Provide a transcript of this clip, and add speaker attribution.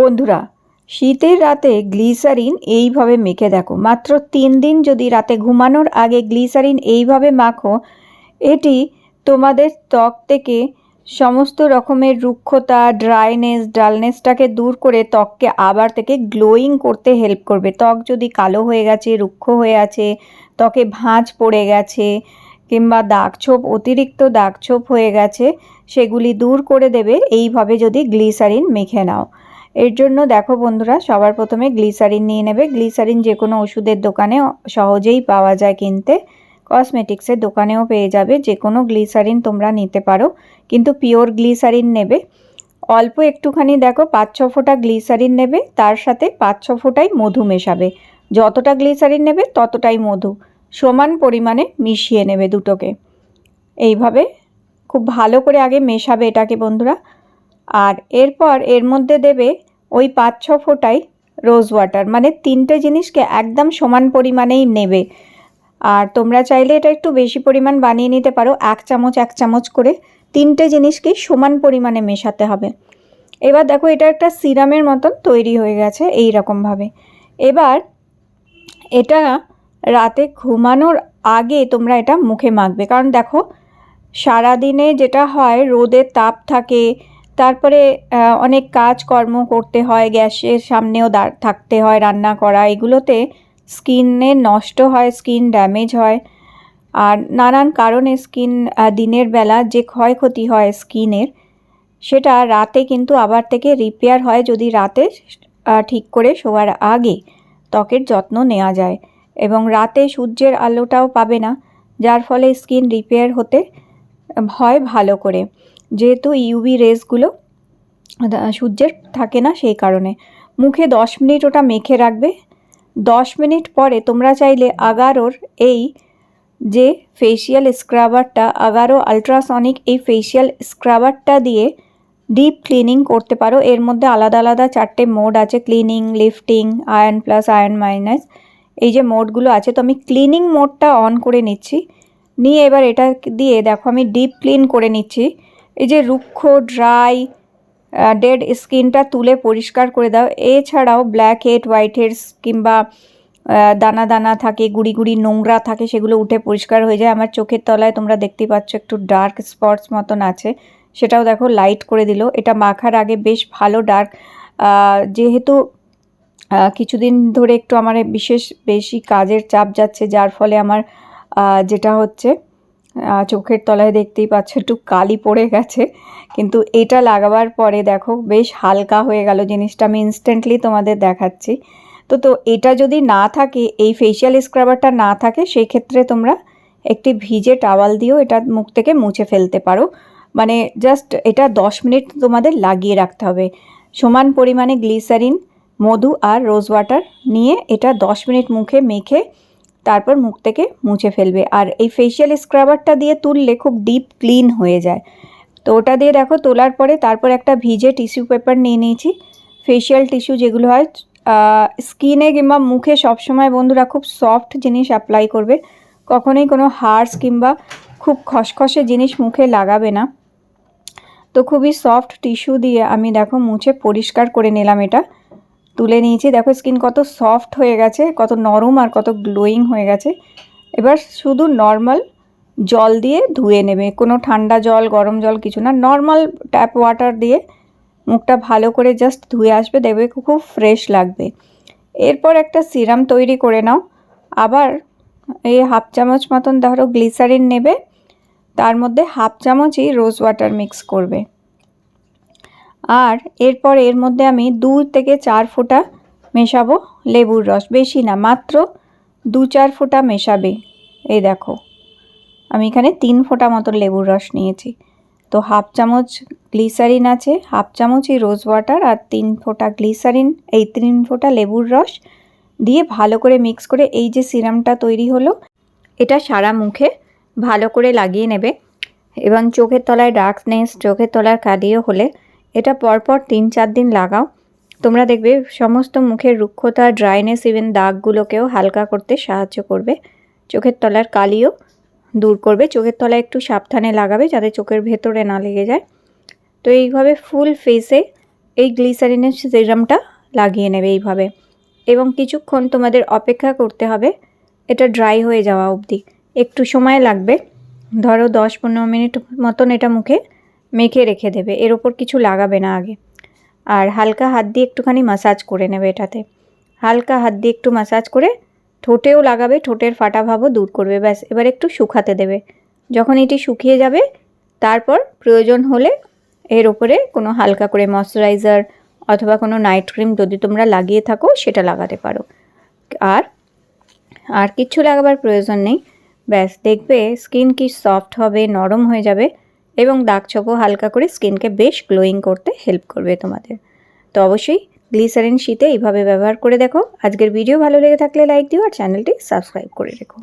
Speaker 1: বন্ধুরা, শীতের রাতে গ্লিসারিন এইভাবে মেখে দেখো। মাত্র তিন দিন যদি রাতে ঘুমানোর আগে গ্লিসারিন এইভাবে মাখো, এটি তোমাদের ত্বক থেকে সমস্ত রকমের রুক্ষতা, ড্রাইনেস, ডালনেসটাকে দূর করে ত্বককে আবার থেকে গ্লোয়িং করতে হেল্প করবে। ত্বক যদি কালো হয়ে গেছে, রুক্ষ হয়ে আছে, ত্বকে ভাঁজ পড়ে গেছে, কিংবা দাগছোপ, অতিরিক্ত দাগছোপ হয়ে গেছে, সেগুলি দূর করে দেবে। এইভাবে যদি গ্লিসারিন মেখে নাও। এর জন্য দেখো বন্ধুরা, সবার প্রথমে গ্লিসারিন নিয়ে নেবে। গ্লিসারিন যে কোনো ওষুধের দোকানে সহজেই পাওয়া যায় কিনতে। কসমেটিক্সের দোকানেও পেয়ে যাবে। যে কোনো গ্লিসারিন তোমরা নিতে পারো, কিন্তু পিওর গ্লিসারিন নেবে। অল্প একটুখানি দেখো পাঁচ ছ ফোঁটা গ্লিসারিন নেবে, তার সাথে পাঁচ ছ ফোঁটাই মধু মেশাবে। যতটা গ্লিসারিন নেবে, ততটাই মধু। সমান পরিমাণে মিশিয়ে নেবে দুটোকে। এইভাবে খুব ভালো করে আগে মেশাবে এটাকে বন্ধুরা। আর এরপর এর মধ্যে দেবে ওই পাঁচ, ছ ফোঁটাই রোজ ওয়াটার মানে তিনটে জিনিসকে একদম সমান পরিমাণেই নেবে। আর তোমরা চাইলে এটা একটু বেশি পরিমাণ বানিয়ে নিতে পারো, এক চামচ এক চামচ করে তিনটে জিনিসকে সমান পরিমাণে মেশাতে হবে। এবার দেখো এটা একটা সিরামের মতন তৈরি হয়ে গেছে এই রকমভাবে এবার এটা রাতে ঘুমানোর আগে তোমরা এটা মুখে মাখবে। কারণ দেখো সারাদিনে যেটা হয় রোদের তাপ থাকে তারপরে অনেক কাজকর্ম করতে হয়, গ্যাসের সামনেও দাঁড় থাকতে হয়, রান্না করা, এগুলোতে স্কিনে নষ্ট হয়, স্কিন ড্যামেজ হয়। আর নানান কারণে স্কিন দিনের বেলা যে ক্ষয়ক্ষতি হয় স্কিনের, সেটা রাতে কিন্তু আবার থেকে রিপেয়ার হয় যদি রাতে ঠিক করে শোয়ার আগে ত্বকের যত্ন নেওয়া যায়। এবং রাতে সূর্যের আলোটাও পাবে না, যার ফলে স্কিন রিপেয়ার হতে হয় ভালো করে। যেহেতু ইউভি রেসগুলো সূর্যের থাকে না সেই কারণে। মুখে দশ মিনিট ওটা মেখে রাখবে। দশ মিনিট পরে তোমরা চাইলে আগারোর এই যে ফেসিয়াল স্ক্রাবারটা আগারো আলট্রাসনিক এই ফেসিয়াল স্ক্রাবারটা দিয়ে ডিপ ক্লিনিং করতে পারো। এর মধ্যে আলাদা আলাদা চারটে মোড আছে cleaning lifting ion plus ion minus এই যে মোডগুলো আছে, তো আমি ক্লিনিং মোডটা অন করে নিচ্ছি। নিয়ে এবার এটা দিয়ে দেখো, আমি ডিপ ক্লিন করে নিচ্ছি। এই যে রুক্ষ, ড্রাই ডেড স্কিনটা তুলে পরিষ্কার করে দাও। এছাড়াও ব্ল্যাক হেড, হোয়াইট হেডস কিংবা দানা দানা থাকে, গুড়ি গুড়ি নোংরা থাকে, সেগুলো উঠে পরিষ্কার হয়ে যায়। আমার চোখের তলায় তোমরা দেখতে পাচ্ছ একটু ডার্ক স্পটস মতন আছে। সেটাও দেখো লাইট করে দিল। এটা মাখার আগে বেশ ভালো ডার্ক যেহেতু কিছুদিন ধরে একটু আমার বিশেষ বেশি কাজের চাপ যাচ্ছে, যার ফলে আমার যেটা হচ্ছে চোখের তলায় দেখতেই পাচ্ছ, একটু কালি পড়ে গেছে। কিন্তু এটা লাগাবার পরে দেখো, বেশ হালকা হয়ে গেল জিনিসটা, আমি ইনস্ট্যান্টলি তোমাদের দেখাচ্ছি। তো তো এটা যদি না থাকে, এই ফেসিয়াল স্ক্রাবারটা না থাকে সেই ক্ষেত্রে তোমরা একটি ভিজে টাওয়াল দিয়েও এটা মুখ থেকে মুছে ফেলতে পারো। মানে জাস্ট এটা দশ মিনিট তোমাদের লাগিয়ে রাখতে হবে। সমান পরিমাণে গ্লিসারিন মধু আর রোজ ওয়াটার নিয়ে এটা দশ মিনিট মুখে মেখে তারপর মুখ থেকে মুছে ফেলবে। আর এই ফেসিয়াল স্ক্রাবারটা দিয়ে তুললে খুব ডিপ ক্লিন হয়ে যায়। তো ওটা দিয়ে দেখো, তোলার পরে তারপর একটা ভিজে টিস্যু পেপার নিয়ে নিয়েছি। ফেসিয়াল টিস্যু যেগুলো হয় স্কিনে কিংবা মুখে সবসময় বন্ধুরা খুব সফট জিনিস অ্যাপ্লাই করবে। কখনোই কোনো হার্স কিংবা খুব খসখসে জিনিস মুখে লাগাবে না। তো খুবই সফট টিস্যু দিয়ে আমি দেখো মুছে পরিষ্কার করে নিলাম এটা। তুলে নিয়েছি। দেখো স্কিন কত সফট হয়ে গেছে, কত নরম আর কত গ্লোয়িং হয়ে গেছে। এবার শুধু নর্মাল জল দিয়ে ধুয়ে নেবে। কোনো ঠান্ডা জল, গরম জল কিছু না নর্মাল ট্যাপ ওয়াটার দিয়ে মুখটা ভালো করে জাস্ট ধুয়ে আসবে, দেখবে খুব ফ্রেশ লাগবে। এরপর একটা সিরাম তৈরি করে নাও। আবার এই হাফ চামচ মতন ধরো গ্লিসারিন নেবে, তার মধ্যে হাফ চামচই রোজ ওয়াটার মিক্স করবে। আর এরপর এর মধ্যে আমি দু থেকে চার ফোঁটা মেশাবো লেবুর রস। বেশি না, মাত্র দু চার ফোঁটা মেশাবে। এই দেখো, আমি এখানে তিন ফোঁটা মতো লেবুর রস নিয়েছি। তো হাফ চামচ গ্লিসারিন আছে, হাফ চামচই রোজ ওয়াটার আর তিন ফোঁটা গ্লিসারিন, এই তিন ফোঁটা লেবুর রস দিয়ে ভালো করে মিক্স করে এই যে সিরামটা তৈরি হলো, এটা সারা মুখে ভালো করে লাগিয়ে নেবে। এবং চোখের তলায় ডার্কনেস, চোখের তলার কালিও হলে এটা পরপর তিন চার দিন লাগাও। তোমরা দেখবে সমস্ত মুখের রুক্ষতা ড্রাইনেস ইভেন দাগগুলোকেও হালকা করতে সাহায্য করবে। চোখের তলার কালিও দূর করবে। চোখের তলায় একটু সাবধানে লাগাবে যাতে চোখের ভেতরে না লেগে যায়। তো এইভাবে ফুল ফেসে এই গ্লিসারিনের সিরামটা লাগিয়ে নেবে এইভাবে। এবং কিছুক্ষণ তোমাদের অপেক্ষা করতে হবে। এটা ড্রাই হয়ে যাওয়া অবধি। একটু সময় লাগবে। ধরো দশ পনেরো মিনিট মতন এটা মুখে মেখে রেখে দেবে, এর ওপর কিছু লাগাবে না আগে। আর হালকা হাত দিয়ে একটুখানি মাসাজ করে নেবে এটাতে। হালকা হাত দিয়ে একটু মাসাজ করে ঠোঁটেও লাগাবে, ঠোঁটের ফাটা ভাবও দূর করবে, ব্যাস, এবার একটু শুকাতে দেবে। যখন এটি শুকিয়ে যাবে, তারপর প্রয়োজন হলে এর ওপরে কোনো হালকা করে ময়শ্চারাইজার অথবা কোনো নাইট ক্রিম যদি তোমরা লাগিয়ে থাকো, সেটা লাগাতে পারো। আর আর কিচ্ছু লাগাবার প্রয়োজন নেই। ব্যাস, দেখবে স্কিন কি সফট হবে, নরম হয়ে যাবে এবং দাগ ছোপও হালকা করে স্কিনকে বেশ গ্লোয়িং করতে হেল্প করবে তোমাদের। তো অবশ্যই গ্লিসারিন শীতে এইভাবে ব্যবহার করে দেখো। আজকের ভিডিও ভালো লেগে থাকলে লাইক দিও আর চ্যানেলটি সাবস্ক্রাইব করে রেখো।